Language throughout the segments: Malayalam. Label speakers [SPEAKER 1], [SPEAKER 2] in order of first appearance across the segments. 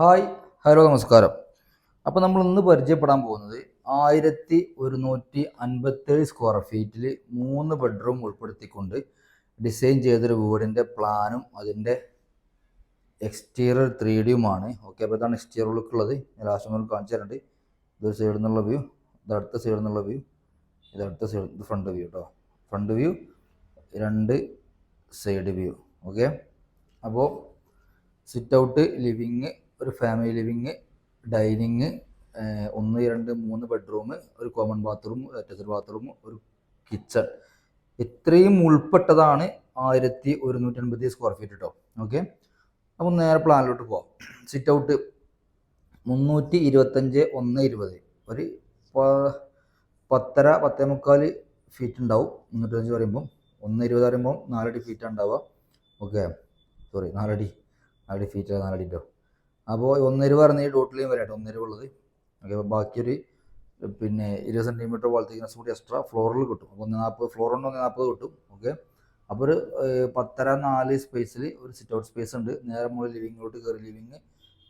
[SPEAKER 1] ഹായ് ഹലോ നമസ്കാരം. അപ്പോൾ നമ്മൾ ഇന്ന് പരിചയപ്പെടാൻ പോകുന്നത് ആയിരത്തി ഒരുന്നൂറ്റി അൻപത്തേഴ് സ്ക്വയർ ഫീറ്റിൽ മൂന്ന് ബെഡ്റൂം ഉൾപ്പെടുത്തിക്കൊണ്ട് ഡിസൈൻ ചെയ്തൊരു വീടിന്റെ പ്ലാനും അതിന്റെ എക്സ്റ്റീരിയർ ത്രീ ഡിയുമാണ് ഓക്കെ അപ്പോൾ ഇതാണ് എക്സ്റ്റീരിയർ ലുക്ക് ഉള്ളത്. ലാസ്റ്റ് മുതൽ കാണിച്ചു തരുന്നുണ്ട് ഇതൊരു സൈഡിൽ നിന്നുള്ള വ്യൂ ഇത് അടുത്ത സൈഡിൽ നിന്നുള്ള വ്യൂ ഇത് അടുത്ത സൈഡ് ഇത് ഫ്രണ്ട് വ്യൂ കേട്ടോ ഫ്രണ്ട് വ്യൂ രണ്ട് സൈഡ് വ്യൂ ഓക്കെ അപ്പോൾ സിറ്റ് ഔട്ട് ലിവിങ് ഒരു ഫാമിലി ലിവിങ് ഡൈനിങ് ഒന്ന് രണ്ട് മൂന്ന് ബെഡ്റൂം ഒരു കോമൺ ബാത്റൂം അറ്റാച്ച്ഡ് ബാത്റൂം ഒരു കിച്ചൺ ഇത്രയും ഉൾപ്പെട്ടതാണ് ആയിരത്തി ഒരുന്നൂറ്റി അൻപത്തി സ്ക്വയർ ഫീറ്റ് കേട്ടോ ഓക്കെ അപ്പം നേരെ പ്ലാനിലോട്ട് പോവാം. സിറ്റ് ഔട്ട് മുന്നൂറ്റി ഇരുപത്തഞ്ച് ഒന്ന് ഇരുപത്. ഒരു പത്തര പത്തേ മുക്കാൽ ഫീറ്റ് ഉണ്ടാവും. മുന്നൂറ്റഞ്ച് പറയുമ്പം. ഒന്ന് ഇരുപത് പറയുമ്പം നാലടി ഫീറ്റാണ് ഉണ്ടാവുക. ഓക്കെ സോറി നാലടി. നാലടി ഫീറ്റ് നാലടി കേട്ടോ അപ്പോൾ ഒന്നര പറഞ്ഞ ഈ ഡോട്ടിലേയും വരാം കേട്ടോ ഒന്നര ഉള്ളത്. ഓക്കെ അപ്പോൾ ബാക്കിയൊരു പിന്നെ ഇരുപത് സെന്റിമീറ്റർ തിക്നസ് കൂടി എക്സ്ട്രാ ഫ്ലോറിൽ കിട്ടും. അപ്പോൾ ഒന്ന് നാൽപ്പത് ഫ്ലോർ ഉണ്ട് ഒന്ന് നാൽപ്പത് കിട്ടും. ഓക്കെ അപ്പോൾ ഒരു പത്തര നാല് സ്പേസിൽ ഒരു സിറ്റ് ഔട്ട് സ്പേസ് ഉണ്ട്. നേരെ മുകളിൽ ലിവിങ്ങിലോട്ട് കയറി ലിവിങ്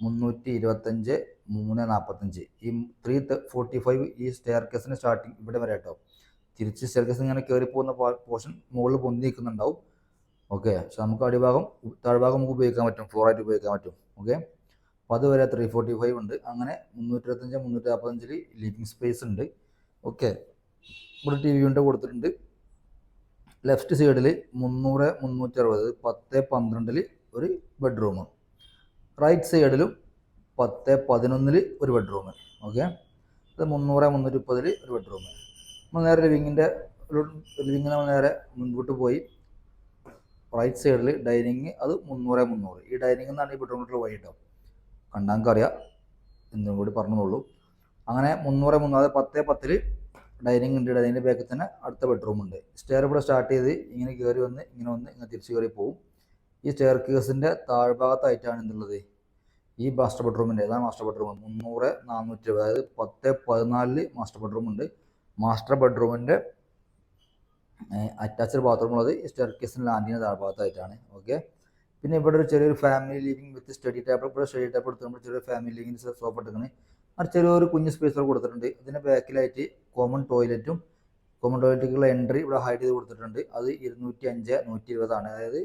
[SPEAKER 1] മുന്നൂറ്റി ഇരുപത്തഞ്ച് മൂന്ന് നാൽപ്പത്തഞ്ച് ഈ ത്രീ ഫോർട്ടി ഫൈവ് ഈ സ്റ്റെയർ കേസിന് സ്റ്റാർട്ടിങ് ഇവിടെ വരെ കേട്ടോ തിരിച്ച് സ്റ്റെയർ കേസ് ഇങ്ങനെ കയറി പോകുന്ന പോർഷൻ മുകളിൽ പൊന്തി നിൽക്കുന്നുണ്ടാവും. ഓക്കെ പക്ഷെ നമുക്ക് അടിഭാഗം താഴ്ഭാഗം നമുക്ക് ഉപയോഗിക്കാൻ പറ്റും. ഫ്ലോറായിട്ട് ഉപയോഗിക്കാൻ പറ്റും. ഓക്കെ അപ്പോൾ അതുവരെ ത്രീ ഫോർട്ടി ഫൈവ് ഉണ്ട്. അങ്ങനെ മുന്നൂറ്റി ഇരുപത്തഞ്ച് മുന്നൂറ്റി നാൽപ്പത്തഞ്ചിൽ ലിവിങ് സ്പേസ് ഉണ്ട്. ഓക്കെ ഇവിടെ ടി വി ഉണ്ട് കൊടുത്തിട്ടുണ്ട്. ലെഫ്റ്റ് സൈഡിൽ മുന്നൂറ് മുന്നൂറ്റി അറുപത് പത്ത് പന്ത്രണ്ടിൽ ഒരു ബെഡ്റൂം റൈറ്റ് സൈഡിലും പത്ത് പതിനൊന്നിൽ ഒരു ബെഡ്റൂം ഓക്കെ അത് മുന്നൂറ് മുന്നൂറ്റി മുപ്പതിൽ ഒരു ബെഡ്റൂം നമ്മൾ നേരെ ലിവിങ്ങിന്റെ ലിവിങ്ങിന് നമ്മൾ നേരെ മുൻപോട്ട് പോയി. റൈറ്റ് സൈഡിൽ ഡൈനിങ് അത് മുന്നൂറ് മുന്നൂറ്. ഈ ഡൈനിങ് എന്നാണ് ഈ ബെഡ്റൂമിലുള്ള വഴി കണ്ടാൽ അറിയാം. എന്നും കൂടി പറഞ്ഞോളൂ. അങ്ങനെ മുന്നൂറ് മുന്നൂറ് പത്ത് പത്തിൽ ഡൈനിങ് ഉണ്ട്. ഡൈനിങ് ബാക്കിൽ തന്നെ അടുത്ത ബെഡ്റൂം ഉണ്ട്. സ്റ്റെയർ ഇവിടെ സ്റ്റാർട്ട് ചെയ്ത് ഇങ്ങനെ കയറി വന്ന് ഇങ്ങനെ വന്ന് ഇങ്ങനെ തിരിച്ച് കയറി പോകും ഈ സ്റ്റെയർ കേസിന്റെ താഴ്ഭാഗത്തായിട്ടാണ് എന്തുള്ളത്? ഈ മാസ്റ്റർ ബെഡ്റൂമിന്റെ ഏതാണ് മാസ്റ്റർ ബെഡ്റൂം മുന്നൂറ് നാനൂറ്റി അതായത് പത്ത് പതിനാലിൽ മാസ്റ്റർ ബെഡ്റൂം ഉണ്ട്. മാസ്റ്റർ ബെഡ്റൂമിന്റെ അറ്റാച്ച്ഡ് ബാത്റൂം ഉള്ളത് സ്റ്റെയർ കേസിന്റെ ലാൻഡിന്റെ താഴ്ഭാഗത്തായിട്ടാണ്. ഓക്കെ പിന്നെ ഇവിടെ ഒരു ചെറിയൊരു family living with study table ഇവിടെ സ്റ്റഡി ടേബിൾ എടുത്തുകൊണ്ട് ചെറിയൊരു ഫാമിലി ലിവിങ് സോഫ എടുക്കുന്നത് അത് ചെറിയൊരു കുഞ്ഞ് സ്പേസ് കൊടുത്തിട്ടുണ്ട്. ഇതിന്റെ ബാക്കിലായിട്ട് കോമൺ ടോയ്ലറ്റും കോമൺ ടോയ്ലറ്റിലേക്കുള്ള എൻട്രി ഇവിടെ ഹൈഡ് ചെയ്ത് കൊടുത്തിട്ടുണ്ട്. അത് ഇരുന്നൂറ്റി അഞ്ച് നൂറ്റി ഇരുപതാണ് അതായത്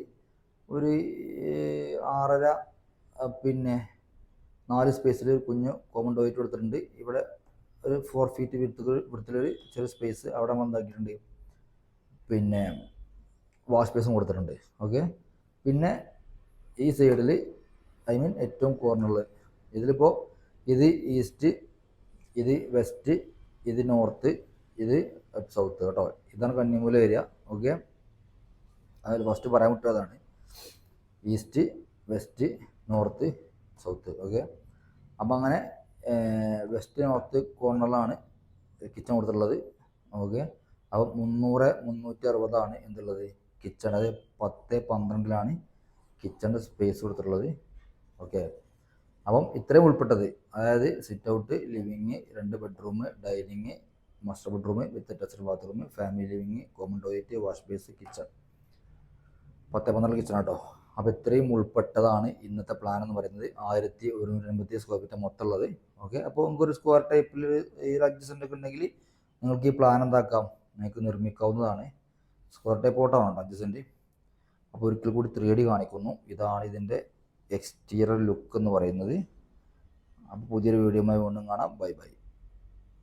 [SPEAKER 1] ഒരു ആറര പിന്നെ നാല് സ്പേസിൽ ഒരു കുഞ്ഞ് കോമൺ ടോയ്ലറ്റ് കൊടുത്തിട്ടുണ്ട്. ഇവിടെ ഒരു ഫോർ ഫീറ്റ് വിടുത്തുകൾ വിടുത്തിലൊരു ചെറിയ സ്പേസ് അവിടെ വന്നാക്കിയിട്ടുണ്ട് പിന്നെ വാഷ് സ്പേസും കൊടുത്തിട്ടുണ്ട്. ഓക്കെ പിന്നെ ഈ സൈഡിൽ ഐ മീൻ ഏറ്റവും കോർണറിൽ ഇതിലിപ്പോൾ ഇത് ഈസ്റ്റ് ഇത് വെസ്റ്റ് ഇത് നോർത്ത് ഇത് സൗത്ത് കേട്ടോ. ഇതാണ് കന്നിമൂല ഏരിയ ഓക്കെ അതിൽ ഫസ്റ്റ് പറയാൻ വിട്ടതാണ് east west north south okay അപ്പം അങ്ങനെ വെസ്റ്റ് നോർത്ത് കോർണറിലാണ് കിച്ചൺ കൊടുത്തിട്ടുള്ളത്. ഓക്കെ അപ്പം മുന്നൂറ് മുന്നൂറ്റി അറുപതാണ് എന്തുള്ളത്? കിച്ചൺ അത് പത്ത് പന്ത്രണ്ടിലാണ് കിച്ചണിന്റെ സ്പേസ് കൊടുത്തിട്ടുള്ളത്. ഓക്കെ അപ്പം ഇത്രയും ഉൾപ്പെട്ടത്. അതായത് സിറ്റ് ഔട്ട് ലിവിങ് രണ്ട് bedroom dining master bedroom with attached bathroom family living common toilet wash base kitchen പത്ത് പന്ത്രണ്ട് കിച്ചൺ കേട്ടോ അപ്പോൾ ഇത്രയും ഉൾപ്പെട്ടതാണ് ഇന്നത്തെ പ്ലാൻ എന്ന് പറയുന്നത്. ആയിരത്തി ഒരുന്നൂറ്റി എൺപത്തി സ്ക്വയർ ഫീറ്റ് മൊത്തം ഉള്ളത് ഓക്കെ അപ്പോൾ നമുക്കൊരു സ്ക്വയർ ടൈപ്പിൽ ഈ ഒരു അഡ്ജസ്റ്റന്റ് ഒക്കെ ഉണ്ടെങ്കിൽ നിങ്ങൾക്ക് ഈ പ്ലാൻ എന്താക്കാം? നിങ്ങൾക്ക് നിർമ്മിക്കാവുന്നതാണ്. സ്ക്വയർ ടൈപ്പ് ഓട്ടമാണ് അഡ്ജസ്റ്റന്റ് അപ്പോൾ ഒരിക്കൽ കൂടി ത്രീ ഡി കാണിക്കുന്നു. ഇതാണ് ഇതിന്റെ എക്സ്റ്റീരിയർ ലുക്ക് എന്ന് പറയുന്നത്. അപ്പോൾ പുതിയൊരു വീഡിയോയുമായി വീണ്ടും കാണാം. Bye bye.